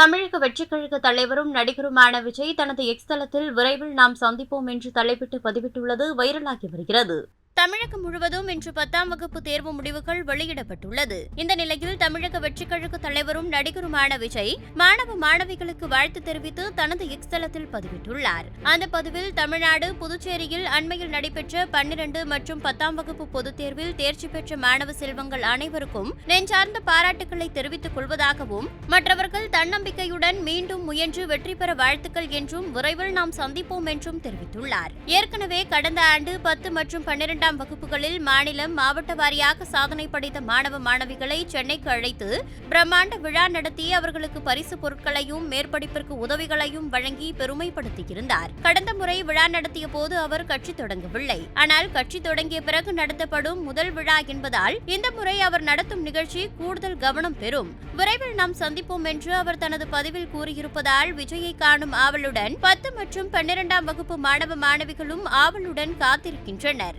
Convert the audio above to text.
தமிழக வெற்றிக்கழக தலைவரும் நடிகருமான விஜய் தனது எக்ஸ் தளத்தில் விரைவில் நாம் சந்திப்போம் என்று தலைப்பிட்டு பதிவிட்டுள்ளது வைரலாகி வருகிறது. தமிழகம் முழுவதும் இன்று பத்தாம் வகுப்பு தேர்வு முடிவுகள் வெளியிடப்பட்டுள்ளது. இந்த நிலையில் தமிழக வெற்றிக்கழக தலைவரும் நடிகருமான விஜய் மாணவ மாணவிகளுக்கு வாழ்த்து தெரிவித்து தனது எக்ஸ் தளத்தில் பதிவிட்டுள்ளார். அந்த பதிவில் தமிழ்நாடு புதுச்சேரியில் அண்மையில் நடைபெற்ற பன்னிரண்டு மற்றும் பத்தாம் வகுப்பு பொதுத் தேர்வில் தேர்ச்சி பெற்ற மாணவ செல்வங்கள் அனைவருக்கும் நெஞ்சார்ந்த பாராட்டுக்களை தெரிவித்துக் கொள்வதாகவும் மற்றவர்கள் தன்னம்பிக்கையுடன் மீண்டும் முயன்று வெற்றி பெற வாழ்த்துக்கள் என்றும் விரைவில் நாம் சந்திப்போம் என்றும் தெரிவித்துள்ளார். ஏற்கனவே கடந்த ஆண்டு பத்து மற்றும் பன்னிரெண்டாம் வகுப்புகளில் மாநிலம் மாவட்ட வாரியாக சாதனை படைத்த மாணவ மாணவிகளை சென்னைக்கு அழைத்து பிரம்மாண்ட விழா நடத்தி அவர்களுக்கு பரிசு பொருட்களையும் மேற்படிப்பிற்கு உதவிகளையும் வழங்கி பெருமைப்படுத்தியிருந்தார். கடந்த முறை விழா நடத்திய போது அவர் கட்சி தொடங்கவில்லை. ஆனால் கட்சி தொடங்கிய பிறகு நடத்தப்படும் முதல் விழா என்பதால் இந்த முறை அவர் நடத்தும் நிகழ்ச்சி கூடுதல் கவனம் பெறும். விரைவில் நாம் சந்திப்போம் என்று அவர் தனது பதிவில் கூறியிருப்பதால் விஜயை காணும் ஆவலுடன் பத்து மற்றும் பன்னிரண்டாம் வகுப்பு மாணவ மாணவிகளும் ஆவலுடன் காத்திருக்கின்றனர்.